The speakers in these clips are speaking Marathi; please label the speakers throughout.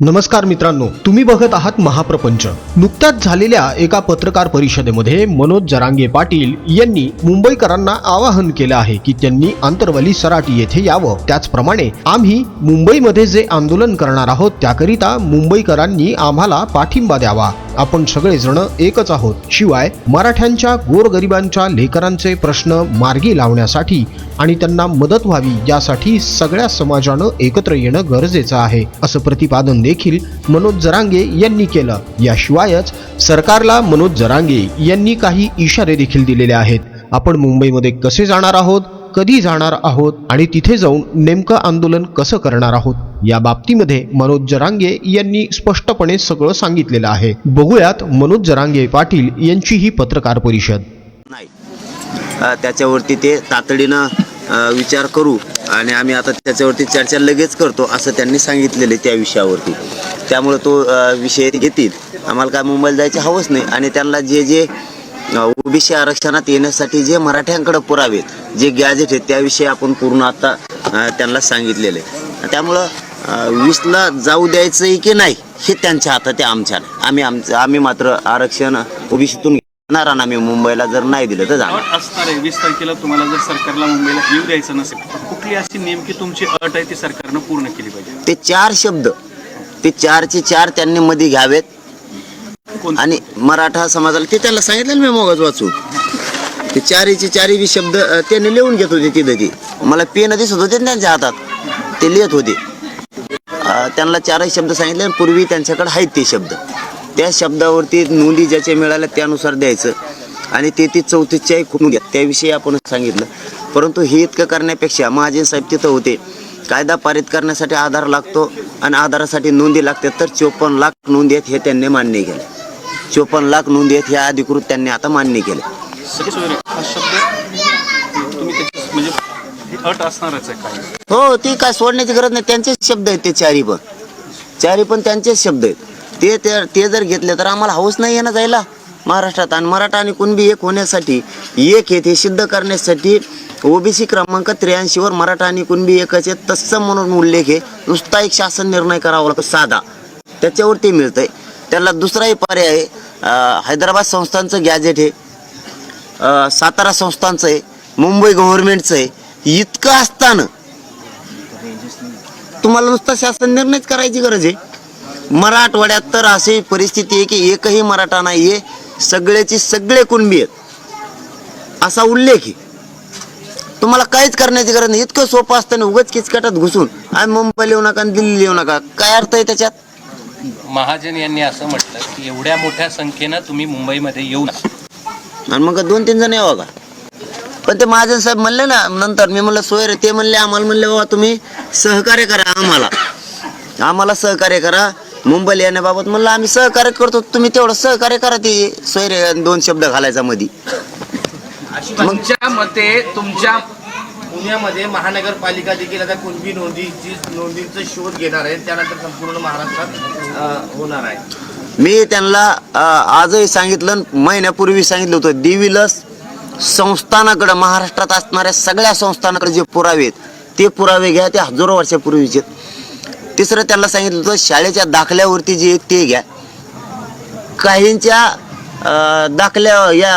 Speaker 1: नमस्कार मित्रांनो तुम्ही बघत आहात महाप्रपंच. नुकत्याच झालेल्या एका पत्रकार परिषदेमध्ये मनोज जरांगे पाटील यांनी मुंबईकरांना आवाहन केलं आहे की त्यांनी आंतरवली सराटी येथे यावं. त्याचप्रमाणे आम्ही मुंबईमध्ये जे आंदोलन करणार आहोत त्याकरिता मुंबईकरांनी आम्हाला पाठिंबा द्यावा. आपण सगळेजण एकच आहोत. शिवाय मराठ्यांच्या गोरगरिबांच्या लेकरांचे प्रश्न मार्गी लावण्यासाठी आणि त्यांना मदत व्हावी यासाठी सगळ्या समाजानं एकत्र येणं गरजेचं आहे असं प्रतिपादन देखील मनोज जरांगे यांनी केलं. याशिवायच सरकारला मनोज जरांगे यांनी काही इशारे देखील दिलेले आहेत. आपण मुंबईमध्ये कसे जाणार आहोत कधी जाणार आहोत आणि तिथे जाऊन नेमकं आंदोलन कसं करणार आहोत या बाबतीमध्ये मनोज जरांगे यांनी स्पष्टपणे सगळं सांगितलेलं आहे. बघूयात मनोज जरांगे पाटील यांची ही पत्रकार परिषद.
Speaker 2: नाही. त्याच्यावरती ते तातडीनं विचार करू आणि आम्ही आता त्याच्यावरती चर्चा लगेच करतो असं त्यांनी सांगितलेलं आहे त्या विषयावरती. त्यामुळे तो विषय घेतील आम्हाला काय मुंबईला जायची हवंच नाही आणि त्यांना जे जे ओबीसी आरक्षणात येण्यासाठी जे मराठ्यांकडे पुरावेत जे गॅजेट आहेत त्याविषयी आपण पूर्ण आता त्यांना सांगितलेलं आहे. त्यामुळं वीसला जाऊ द्यायचं की नाही हे त्यांच्या हातात ते आमच्या आम्ही आमचं आम्ही मात्र आरक्षण ओबीसीतून घेणार आणि आम्ही मुंबईला जर नाही दिलं तर जाणार
Speaker 3: अट असणार आहे. वीस तारखेला तुम्हाला जर सरकारला मुंबईला येऊ द्यायचं नसेल तर कुठली अशी नेमकी तुमची अट आहे ती सरकारनं पूर्ण केली पाहिजे?
Speaker 2: ते चार शब्द. ते चारचे चार त्यांनी मध्ये घ्यावेत.
Speaker 3: कोण?
Speaker 2: आणि मराठा समाजाला ते त्यांना सांगितलं ना मी मोगच वाचून ते चारीचे चारी बी शब्द अ, त्यांनी लिहून घेत होते तिथं ते. मला पेन दिसत होते ना त्यांच्या हातात. ते लिहित होते. अ, त्यांना चारही शब्द सांगितले आणि पूर्वी त्यांच्याकडे आहेत ते शब्द. त्या शब्दावरती नोंदी ज्याच्या मिळाल्या त्यानुसार द्यायचं. आणि ते ती चौथीच्या खूप घ्या. त्याविषयी आपण सांगितलं. परंतु हे इतकं करण्यापेक्षा महाजन साहेब तिथं होते. कायदा पारित करण्यासाठी आधार लागतो आणि आधारासाठी नोंदी लागतात तर चोपन्न लाख नोंदी आहेत हे त्यांनी मान्य केलं. चोपन्न लाख नोंदी आहेत हे अधिकृत त्यांनी आता मान्य केले.
Speaker 3: हा म्हणजे हो
Speaker 2: ती काय सोडण्याची गरज नाही. त्यांचेच शब्द आहेत ते चारी पण. चारी पण त्यांचेच शब्द आहेत. ते तर ते जर घेतले तर आम्हाला हौस नाही आहे ना जायला? महाराष्ट्रात आणि मराठा आणि कुणबी एक होण्यासाठी एक येथे हे सिद्ध करण्यासाठी ओबीसी क्रमांक त्र्याऐंशीवर मराठा आणि कुणबी एकच आहे तत्सम म्हणून उल्लेख आहे. नुसता एक शासन निर्णय करावा लागतो साधा. त्याच्यावर ते मिळतंय. त्याला दुसराही पर्याय आहे. हैदराबाद संस्थांचं गॅजेट आहे. सातारा संस्थांचं आहे. मुंबई गव्हर्नमेंटचं आहे. इतकं असताना तुम्हाला नुसता शासन निर्णयच करायची गरज आहे. मराठवाड्यात तर अशी परिस्थिती आहे की एकही मराठा नाही आहे सगळ्याची सगळे कुणबी आहेत. असा उल्लेख आहे. तुम्हाला काहीच करण्याची गरज नाही. इतकं सोपं असताना उगाच किचकटात घुसून. आम्ही मुंबईला येऊ नका आणि दिल्लीला येऊ नका. काय अर्थ आहे त्याच्यात?
Speaker 4: महाजन यांनी असं म्हटलं की एवढ्या मोठ्या संख्येनं तुम्ही मुंबईमध्ये येऊ नका.
Speaker 2: आणि मग दोन तीन जण यावं का? पण ते महाजन साहेब म्हणले ना नंतर मी म्हणलं सोय रे. ते म्हणले आम्हाला म्हणले बाबा तुम्ही सहकार्य करा आम्हाला. आम्हाला सहकार्य करा. मुंबईला येण्याबाबत म्हणलं आम्ही सहकार्य करतो तुम्ही तेवढं सहकार्य करा ते सोयरे दोन शब्द घालायचा मध्ये
Speaker 5: तुमच्या मते तुमच्या पुण्यामध्ये महानगरपालिका देखील आता कुणबी नोंदीची नोंदीचा शोध घेणार आहे त्यानंतर संपूर्ण महाराष्ट्रात अ, होणार आहे
Speaker 2: मी त्यांना अ, आजही सांगितलं महिन्यापूर्वी सांगितलं होतं दिविलस संस्थानाकडं महाराष्ट्रात असणाऱ्या सगळ्या संस्थानाकडे जे पुरावे आहेत ते पुरावे घ्या ते हजारो वर्षापूर्वीचे आहेत. तिसरं त्यांना सांगितलं होतं शाळेच्या दाखल्यावरती जे ते घ्या काहींच्या दाखल्या या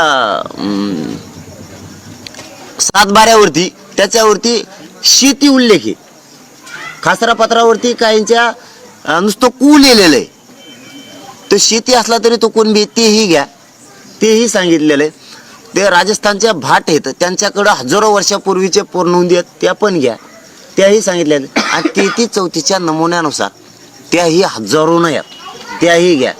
Speaker 2: सातबाऱ्यावरती त्याच्यावरती शेती उल्लेख आहे. खासरा पत्रावरती काहींच्या नुसतं कू लिहिलेलं आहे. तो शेती असला तरी तो कोण बी तेही घ्या तेही सांगितलेलं आहे. ते राजस्थानच्या भाट आहेत त्यांच्याकडं हजारो वर्षापूर्वीचे पूर्ण आहेत त्या पण घ्या. त्याही सांगितलेल्या आहेत. आणि तेहती चौथीच्या नमुन्यानुसार त्याही हजारो आहेत त्याही घ्या.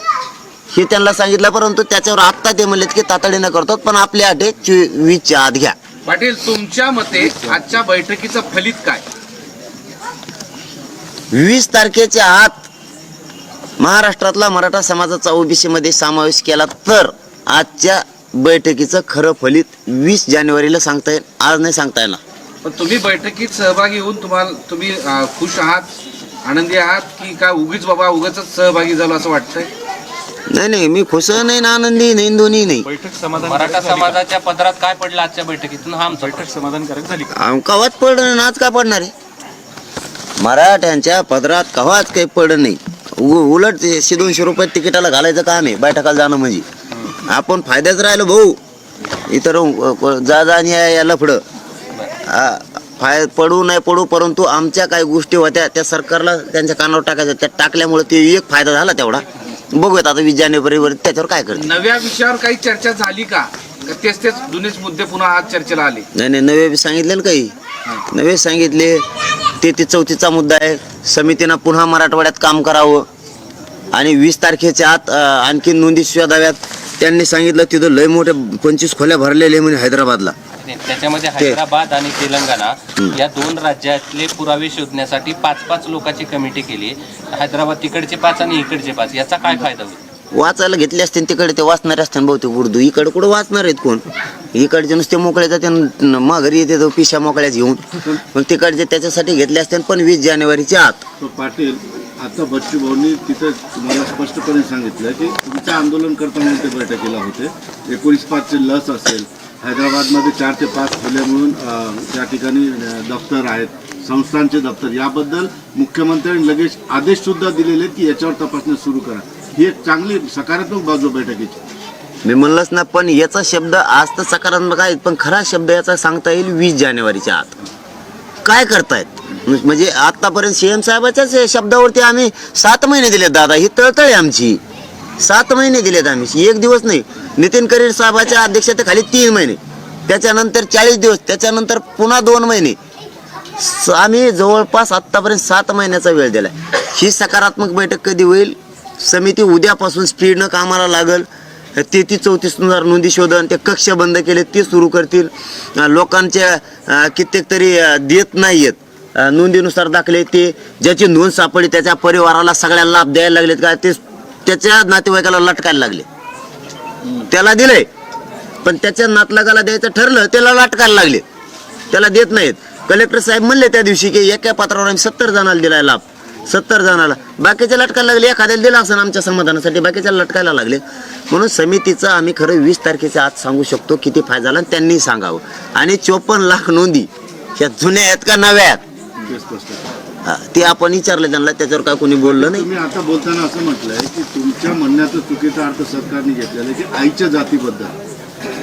Speaker 2: हे त्यांना सांगितलं परंतु त्याच्यावर आत्ता ते म्हणलेत की तातडीनं करतात पण आपल्या अटे वीसच्या आत घ्या.
Speaker 5: पाटील तुमच्या मते आजच्या बैठकीचं फलित काय?
Speaker 2: वीस तारखेच्या आत महाराष्ट्रातला मराठा समाजाचा ओबीसी मध्ये समावेश केला तर आजच्या बैठकीचं खरं फलित वीस जानेवारीला सांगता येईल. आज नाही सांगता येणार.
Speaker 5: पण तुम्ही बैठकीत सहभागी होऊन तुम्हाला तुम्ही अ, खुश आहात आनंदी आहात की काय उगीच बाबा उगाच सहभागी झालो असं वाटतंय?
Speaker 2: नाही नाही मी खुश नाही ना आनंदी नाही दोन्ही नाही.
Speaker 3: बैठक समाधान
Speaker 4: मराठा समाजाच्या पदरात काय पडलं आजच्या बैठकीतून? हा आमचा
Speaker 3: बैठक समाधानकारक झाली का?
Speaker 2: आम- कवाच पडलं नाही आज का पडणार आहे? मराठ्यांच्या पदरात कवाच काही पडलं नाही. उ- उलट ते शे दोनशे रुपये तिकिटाला घालायचं काम आहे बैठकाला जाणं म्हणजे. आपण फायद्याच राहिलो भाऊ. इतर क- जा जा आणि या- या लफडं. आ, फाय पडू नाही पडू परंतु आमच्या काही गोष्टी होत्या त्या सरकारला त्यांच्या कानावर टाकायच्या. त्या टाकल्यामुळे ते एक फायदा झाला तेवढा. बघूयात आता वीस जानेवारीवर त्याच्यावर काय करते
Speaker 5: नव्या विषयावर काही चर्चा झाली का? का तेच तेच जुनेच मुद्दे पुन्हा आज चर्चेला आले?
Speaker 2: नाही नाही नवे सांगितले ना काही. नवे सांगितले. तेहतीस चौतीसचा मुद्दा आहे. समितीनं पुन्हा मराठवाड्यात काम करावं. आणि वीस तारखेच्या आत आणखी नोंदी शोधाव्यात त्यांनी सांगितलं तिथं लय मोठे पंचवीस खोल्या भरलेले म्हणे हैदराबादला.
Speaker 4: त्याच्यामध्ये हैदराबाद आणि तेलंगणा या दोन राज्यातले पुरावे शोधण्यासाठी पाच पाच लोकांची कमिटी केली. हैदराबाद तिकडचे पाच आणि इकडचे पाच याचा काय फायदा होईल?
Speaker 2: वाचायला घेतले असते तिकडे ते वाचणारे असते बहुतेक उर्दू. इकडे कुठं वाचणार आहेत कोण? इकडचे नुसते मोकळे जाते माघारी येते तो पिशा मोकळ्याच घेऊन. पण तिकडचे त्याच्यासाठी घेतले असते पण वीस जानेवारीच्या आत.
Speaker 6: तो पाटील आता बच्चू भाऊंनी तिथं तुम्हाला स्पष्टपणे सांगितलं की तुमचं आंदोलन करताना ते बैठकीला होते. एकोणीस पाचचे लस असेल हैदराबादमध्ये चार ते पाच खोल्या म्हणून त्या ठिकाणी दप्तर दफ्तर आहेत. संस्थांचे दफ्तर. याबद्दल मुख्यमंत्र्यांनी लगेच आदेश सुद्धा दिलेले आहेत की याच्यावर तपासणी सुरू करा. ही एक चांगली सकारात्मक बाजू बैठकीची.
Speaker 2: मी म्हणलंच ना पण याचा शब्द आज तर सकारात्मक आहे पण खरा शब्द याचा सांगता येईल वीस जानेवारीच्या आत. काय करतायत? म्हणजे आतापर्यंत सीएम साहेबाच्याच शब्दावरती आम्ही सात महिने दिलेत दादा. ही तळतळ आहे आमची. सात महिने दिलेत आम्ही. एक दिवस नाही. नितीन करीर साहेबाच्या अध्यक्षतेखाली तीन महिने. त्याच्यानंतर चाळीस दिवस त्याच्यानंतर पुन्हा दोन महिने. आम्ही जवळपास आत्तापर्यंत सात महिन्याचा वेळ दिला ही सकारात्मक बैठक कधी होईल? समिती उद्यापासून स्पीडनं कामाला लागल. तेहतीस चौतीसनुसार नोंदी शोधन ते कक्ष बंद केले ते सुरू करतील. लोकांच्या कित्येक तरी देत नाही आहेत नोंदीनुसार दाखले ते. ज्याची नोंद सापडली त्याच्या परिवाराला सगळ्या लाभ द्यायला लागलेत का? ते त्याच्या नातेवाईकाला लटकायला लागले. त्याला दिलंय. पण त्याच्या नातलगाला द्यायचं ठरलं त्याला लाटकायला लागले. त्याला देत नाहीत. कलेक्टर साहेब म्हणले त्या दिवशी की एका पात्रावर आम्ही सत्तर जणांना दिलाय लाभ. सत्तर जणाला बाकीच्या लटकायला लागले एखाद्याला दिला असं आमच्या समाधानासाठी बाकीच्या लटकायला लागले. म्हणून समितीचं आम्ही खरं वीस तारखेच्या आज सांगू शकतो किती फायदा झाला आणि त्यांनी सांगावं. आणि चोपन्न लाख नोंदी ह्या जुन्या आहेत का नव्या आहेत? हा, ते आपण विचारलं त्यांना त्याच्यावर काय कोणी बोललं नाही.
Speaker 6: तुम्ही आता बोलताना असं म्हटलंय की तुमच्या म्हणण्याचा चुकीचा अर्थ सरकारने घेतलेला की आईच्या जातीबद्दल.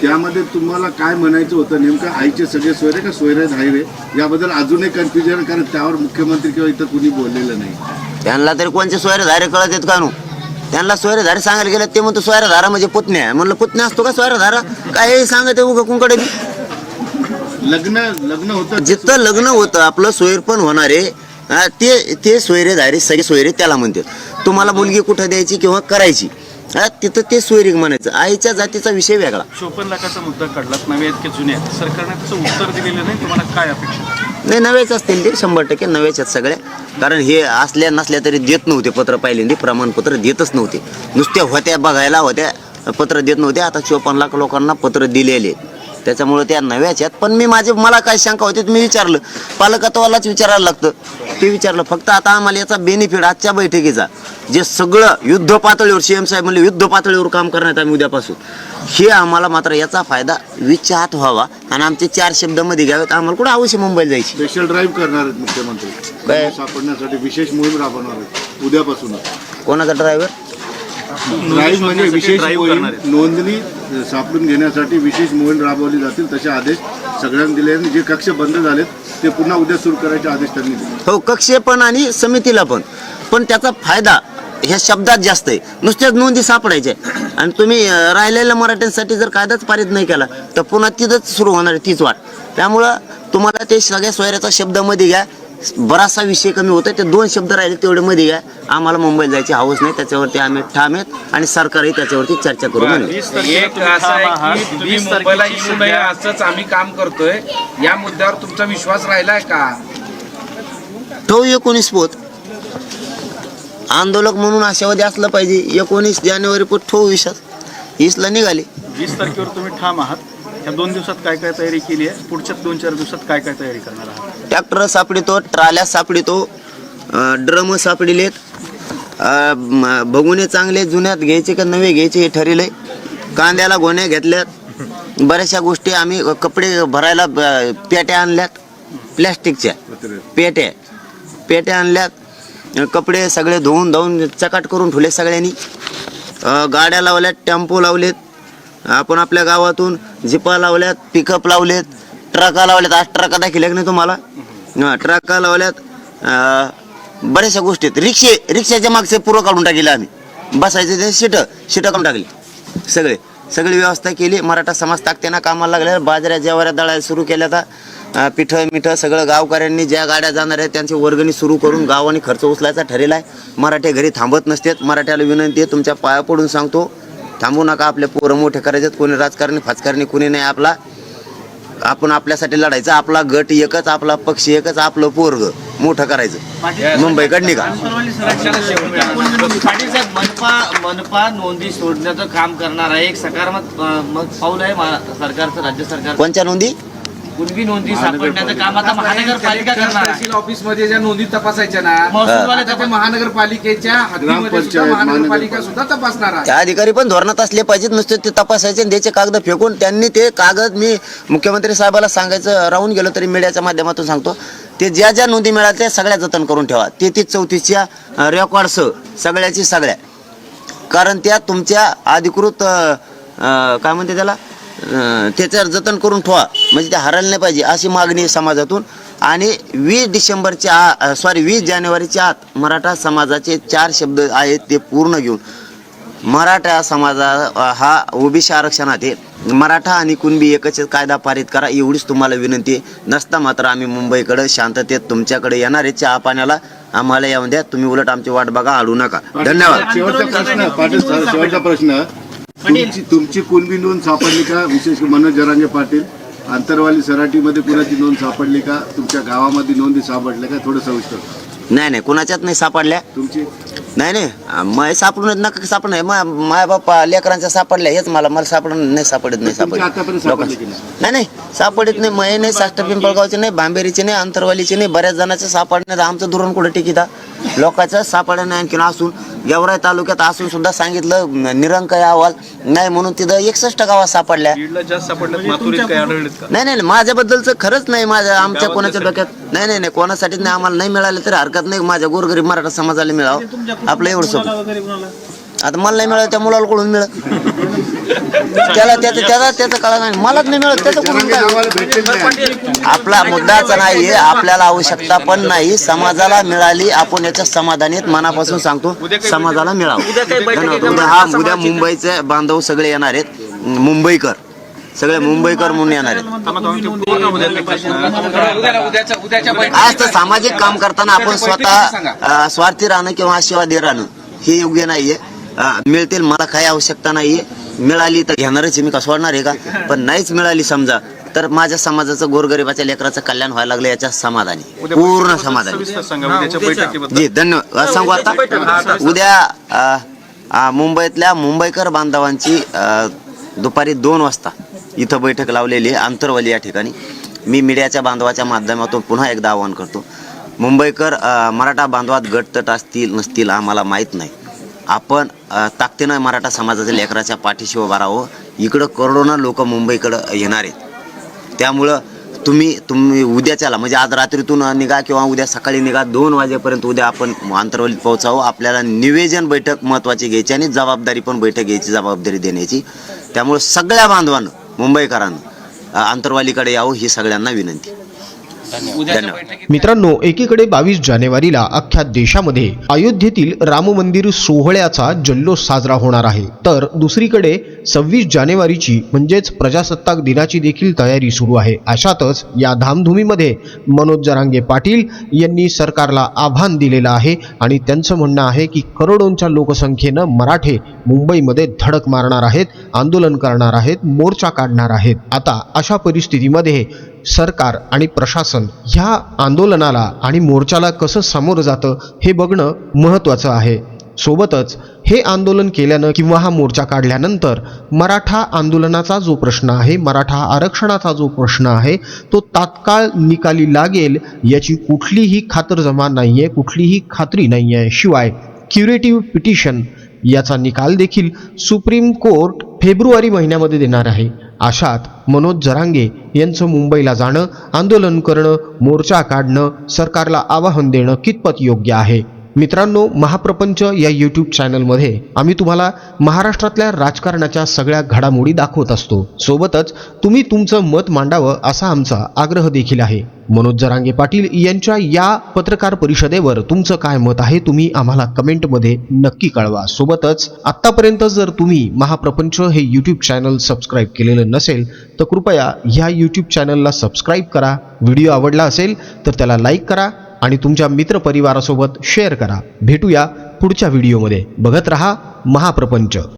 Speaker 6: त्यामध्ये तुम्हाला काय म्हणायचं होतं? नेमकं आईचे सगळे सोयरे का सोयरे धायरे? याबद्दल अजूनही कन्फ्युजन कारण त्यावर मुख्यमंत्री किंवा इथं कुणी बोललेलं नाही.
Speaker 2: त्यांना तरी कोणते सोयरेधारे कळत आहेत का नु? त्यांना सोयरेधारे सांगायला गेलं ते म्हणतो सोयरेधारा म्हणजे पुतण्या. आहे म्हणलं पुतण्या असतो का सोयरेधारा काय सांगत उगा कुंकडे
Speaker 6: लग्न लग्न होतं.
Speaker 2: जिथं लग्न होतं आपलं सोयर पण होणार आहे हा, ते ते सोयरेधारे सगळे सोयरे त्याला म्हणतात. तुम्हाला मुलगी कुठं द्यायची किंवा करायची? हा, तिथं ते सोयरी म्हणायचं. आईच्या जातीचा विषय वेगळा.
Speaker 3: चोपन्न लाखाचा मुद्दा काढलात? नवे आहेत की जुने आहेत. सरकारने त्याचं उत्तर दिलेलं नाही? तुम्हाला काय अपेक्षा?
Speaker 2: नाही नव्याच असतील ते शंभर टक्के नव्याच आहेत सगळ्या. कारण हे असल्या नसल्या तरी देत नव्हते पत्र पहिल्यांदा प्रमाणपत्र देतच नव्हते. नुसत्या होत्या बघायला होत्या पत्र देत नव्हते. आता चोपन्न लाख लोकांना पत्र दिलेले आहेत. त्याच्यामुळे त्या नव्याच आहेत. पण मी माझे मला काय शंका होती मी विचारलं. पालकत्वालाच विचारायला लागतं. ते विचारलं फक्त आता आम्हाला याचा बेनिफिट आजच्या बैठकीचा. जे सगळं युद्ध पातळीवर सीएम साहेब म्हणले युद्ध पातळीवर काम करण्यात आम्ही उद्यापासून. हे आम्हाला मात्र याचा फायदा वीसच्या हात व्हावा. आणि आमचे चार शब्दामध्ये घ्यावेत. आम्हाला कुठं अवश्य मुंबईला जायची.
Speaker 6: स्पेशल ड्राईव्ह करणार आहेत मुख्यमंत्री.
Speaker 2: काय?
Speaker 6: सापडण्यासाठी विशेष मोहीम राबवणार आहेत. उद्यापासूनच.
Speaker 2: कोणाचा ड्रायव्हर
Speaker 6: ड्राईव्ह म्हणजे विशेष. नोंदणी सापडून घेण्यासाठी विशेष मोहीम राबवली जातील तसे आदेश सगळ्यांना दिले आणि जे कक्ष बंद झालेत ते पुन्हा उद्या सुरू करायचे आदेश त्यांनी दिले.
Speaker 2: हो कक्षे पण आणि समितीला पण. पण त्याचा फायदा ह्या शब्दात जास्त आहे. नुसत्याच नोंदी सापडायच्या आणि तुम्ही अं, राहिलेल्या मराठ्यांसाठी जर कायदाच पारित नाही केला तर पुन्हा तिथंच सुरू होणार आहे तीच वाट. त्यामुळं तुम्हाला ते सगळ्या सोयऱ्याचा शब्दामध्ये घ्या. बराचसा विषय कमी होतो ते दोन शब्द राहिले तेवढे मध्ये घ्या. आम्हाला मुंबईला जायची हवस नाही त्याच्यावरती आम्ही ठाम आहेत आणि सरकारही त्याच्यावरती चर्चा करू म्हणून.
Speaker 3: वीस तारखेला
Speaker 5: एक
Speaker 3: तुम्ही
Speaker 5: असं
Speaker 3: ठाम
Speaker 5: आहे
Speaker 3: आहात.
Speaker 5: की तुम्ही
Speaker 3: वीस
Speaker 5: मुंबईला
Speaker 3: तारखेची
Speaker 5: येऊ नये
Speaker 3: सध्या-
Speaker 5: असंच आम्ही काम करतोय. या मुद्द्यावर तुमचा विश्वास राहिलाय का?
Speaker 2: ठेवू एकोणीस पोत. आंदोलक म्हणून आशावादी असलं पाहिजे. एकोणीस जानेवारी पोत ठेवू विश्वास. वीसला निघाले.
Speaker 3: वीस तारखेवर तुम्ही ठाम आहात. या दोन दिवसात काय काय तयारी केली आहे? पुढच्या दोन चार दिवसात काय काय तयारी करणार आहात?
Speaker 2: Tractor सापडितो ट्राल्या सापडितो drum सापडिलेत. अं, चांगले जुन्यात घ्यायचे का नवे घ्यायचे हे ठरले. कांद्याला गोण्या घेतल्यात. बऱ्याचशा गोष्टी आम्ही कपडे भरायला पेट्या आणल्यात. प्लॅस्टिकच्या. पेट्या. पेट्या आणल्यात. कपडे सगळे धुवून धावून चकाट करून ठेवले सगळ्यांनी. गाड्या लावल्यात टेम्पो लावलेत. आपण आपल्या गावातून झिपा लावल्यात पिकअप लावलेत ट्रका लावल्यात. आज ट्रका दाखिल्या की नाही तुम्हाला? ट्रका लावल्यात. बऱ्याचशा गोष्टी आहेत. रिक्षे रिक्षाच्या मागचे पूर्व काढून टाकले आम्ही. बसायचे ते शिटं शिटं काढून टाकली. सगळे. सगळी व्यवस्था केली. मराठा समाज ताकत्यानं कामाला लागल्या बाजऱ्या जेवाऱ्या दळायला सुरू केल्या आता. पिठं मिठं सगळं गावकऱ्यांनी ज्या गाड्या जाणार आहेत त्यांची वर्गणी सुरू करून गावाने खर्च उचलायचा ठरेला आहे. मराठे घरी थांबत नसतात. मराठ्याला विनंती आहे तुमच्या पाया पडून सांगतो. थांबू नका आपले पोरं मोठे करायचे कोणी राजकारणी फाजकारणी कोणी नाही आपला. आपण आपल्यासाठी लढायचं आपला गट एकच आपला पक्ष एकच आपलं पोरग मोठं करायचं. मुंबईकडे निघा.
Speaker 5: पाटील साहेब मनपा मनपा नोंदी सोडण्याचं काम करणार आहे. एक सकारात्मक पाऊल आहे सरकारचं राज्य सरकार
Speaker 2: कोणत्या नोंदी?
Speaker 5: कुणबी नोंदी सापडण्याचं काम आता महानगरपालिका करणार आहे.
Speaker 7: तहसील ऑफिसमध्ये ज्या नोंदी तपासायच्या ना
Speaker 5: महसूलवाले
Speaker 7: आता ते महानगरपालिकेच्या हद्दीमध्ये सुद्धा
Speaker 6: ग्रामपंचायत,
Speaker 7: महानगरपालिका सुद्धा तपासणार आहे.
Speaker 2: त्या अधिकारी पण धोरणात असले पाहिजेत नुसते ते तपासायचे आणि त्याचे कागद फेकून त्यांनी ते कागद मी मुख्यमंत्री साहेबाला सांगायचं राहून गेलो तरी मीडियाच्या माध्यमातून सांगतो. ते ज्या ज्या नोंदी मिळाल्या त्या सगळ्या जतन करून ठेवा. तेहतीस चौतीसच्या रेकॉर्डसह सगळ्याची सगळ्या. कारण त्या तुमच्या अधिकृत अं, अं, काय म्हणते त्याला? त्याच्यावर जतन करून ठेवा. म्हणजे ते हरायला नाही पाहिजे अशी मागणी आहे समाजातून. आणि वीस डिसेंबरच्या सॉरी वीस जानेवारीच्या आत मराठा समाजाचे चार शब्द आहेत ते पूर्ण घेऊन. मराठा समाजा हा ओबीसी आरक्षणात आहे. मराठा आणि कुणबी एकच कायदा पारित करा एवढीच तुम्हाला विनंती नसता मात्र आम्ही मुंबईकडे शांततेत तुमच्याकडे येणार आहे. चहा पाण्याला आम्हाला येऊन द्या. तुम्ही उलट आमची वाट बघा आडू नका. धन्यवाद.
Speaker 6: शेवटचा प्रश्न शेवटचा प्रश्न. तुमची तुमची कुणबी नोंद सापडली का? विशेष मनोज जरांगे पाटील. आंतरवाली सराटीमध्ये कुणाची नोंद सापडली का? तुमच्या गावामध्ये नोंदी सापडल्या का? थोडं सविस्तर
Speaker 2: नाही नाही कुणाच्यात नाही सापडल्या.
Speaker 6: तुमची?
Speaker 2: नाही नाही मग सापडून नका सापडणार मा माय बाप्पा लेकरांच्या सापडल्या. हेच मला मला सापडून नाही सापडत नाही
Speaker 6: तुमची आतापर्यंत सापडली
Speaker 2: सापडत
Speaker 6: की नाही?
Speaker 2: नाही नाही सापडत नाही. मय नाही साष्ट पिंपळगावचे नाही बांबेरीचे नाही अंतरवालीचे नाही. बऱ्याच जणांचे सापडण्यात आमचं धोरण कुठे टिकिता? लोकांचं सापडलं नाही आणखीन असून. गेवराई तालुक्यात असून सुद्धा सांगितलं निरंकाय अहवाल नाही म्हणून तिथं एकसष्ट गावात सापडल्या.
Speaker 3: बीडला जास्त सापडल्यात माथुरीत काय आढळलेत का?
Speaker 2: नाही नाही नाही, माझ्याबद्दलचं खरंच नाही माझ्या आमच्या कोणाच्या डोक्यात नाही नाही नाही कोणासाठीच नाही आम्हाला नाही मिळालं तरी हरकत नाही माझ्या गोरगरीब मराठा समाजाला मिळावं. आपलं एवढं सोपं. आता मला नाही मिळालं त्या मुलाला कडून मिळत? त्याला त्याचं त्याचा त्याचं कळा नाही. मलाच नाही मिळत त्याचं कुठून काय
Speaker 6: नाही
Speaker 2: आपला मुद्दाच आपल्याला आवश्यकता पण नाही. समाजाला मिळाली आपण याच्या समाधानीत मनापासून सांगतो समाजाला मिळावं. हा उद्या मुंबईचे बांधव सगळे येणार आहेत. मुंबईकर. सगळे मुंबईकर म्हणून येणार आहेत. आज तर सामाजिक काम करताना आपण स्वतः स्वार्थी राहणं किंवा आशीर्वादी राहणं हे योग्य नाहीये. मिळतील. मला काही आवश्यकता नाहीये. मिळाली तर घेणारच मी का सोडणार आहे का? पण नाहीच मिळाली समजा तर माझ्या समाजाचं गोरगरिबाच्या लेकराचं कल्याण व्हायला लागलं याच्या समाधानी. पूर्ण समाधानी. जी धन्यवाद. सांगू आता? उद्या मुंबईतल्या मुंबईकर बांधवांची अ, दुपारी दोन वाजता इथं बैठक लावलेली आहे. आंतरवली या ठिकाणी. मी मीडियाच्या बांधवाच्या माध्यमातून पुन्हा एकदा आवाहन करतो. मुंबईकर मराठा बांधवात गटतट असतील नसतील आम्हाला माहीत नाही. आपण ताकदीनं मराठा समाजाच्या लेकराच्या पाठीशी उभा राहावं इकडं करोडोना लोक मुंबईकडं येणार आहेत. त्यामुळं तुम्ही तुम्ही उद्याच्याला म्हणजे आज रात्रीतून निघा किंवा उद्या सकाळी निघा. दोन वाजेपर्यंत उद्या आपण आंतरवलीत पोहोचावं. आपल्याला निवेदन बैठक महत्त्वाची घ्यायची आणि जबाबदारी पण बैठक घ्यायची जबाबदारी देण्याची. त्यामुळं सगळ्या बांधवानं मुंबईकरांना आंतरवालीकडे यावं ही सगळ्यांना विनंती.
Speaker 1: मित्रांनो एकीकडे बावीस जानेवारीला अख्ख्या देशामध्ये अयोध्येतील राम मंदिर सोहळ्याचा जल्लोष साजरा होणार आहे. तर दुसरीकडे सव्वीस जानेवारीची म्हणजेच प्रजासत्ताक दिनाची देखील तयारी सुरू आहे. अशातच या धामधुमीमध्ये मनोज जरांगे पाटील यांनी सरकारला आव्हान दिलेलं आहे आणि त्यांचं म्हणणं आहे की करोडोंच्या लोकसंख्येनं मराठे मुंबईमध्ये धडक मारणार आहेत आंदोलन करणार आहेत मोर्चा काढणार आहेत. आता अशा परिस्थितीमध्ये सरकार आणि प्रशासन ह्या आंदोलनाला आणि मोर्चाला कसं सामोरं जातं हे बघणं महत्त्वाचं आहे. सोबतच हे आंदोलन केल्यानं किंवा हा मोर्चा काढल्यानंतर मराठा आंदोलनाचा जो प्रश्न आहे मराठा आरक्षणाचा जो प्रश्न आहे तो तात्काळ निकाली लागेल याची कुठलीही खातरजमा नाही आहे कुठलीही खात्री नाही आहे शिवाय क्युरेटिव्ह पिटिशन याचा निकाल देखील सुप्रीम कोर्ट फेब्रुवारी महिन्यामध्ये देणार आहे. अशात मनोज जरांगे यांचं मुंबईला जाणं आंदोलन करणं मोर्चा काढणं सरकारला आवाहन देणं कितपत योग्य आहे? मित्रांनो महाप्रपंच या यूट्यूब चॅनलमध्ये आम्ही तुम्हाला महाराष्ट्रातल्या राजकारणाच्या सगळ्या घडामोडी दाखवत असतो. सोबतच तुम्ही तुमचं मत मांडावं असा आमचा आग्रह देखील आहे. मनोज जरांगे पाटील यांच्या या पत्रकार परिषदेवर तुमचं काय मत आहे तुम्ही आम्हाला कमेंटमध्ये नक्की कळवा. सोबतच आत्तापर्यंत जर तुम्ही महाप्रपंच हे यूट्यूब चॅनल सबस्क्राईब केलेलं नसेल तर कृपया ह्या यूट्यूब चॅनलला सबस्क्राईब करा. व्हिडिओ आवडला असेल तर त्याला लाईक करा. आणि तुमच्या मित्रपरिवारासोबत शेअर करा. भेटूया पुढच्या व्हिडिओमध्ये बघत रहा महाप्रपंच.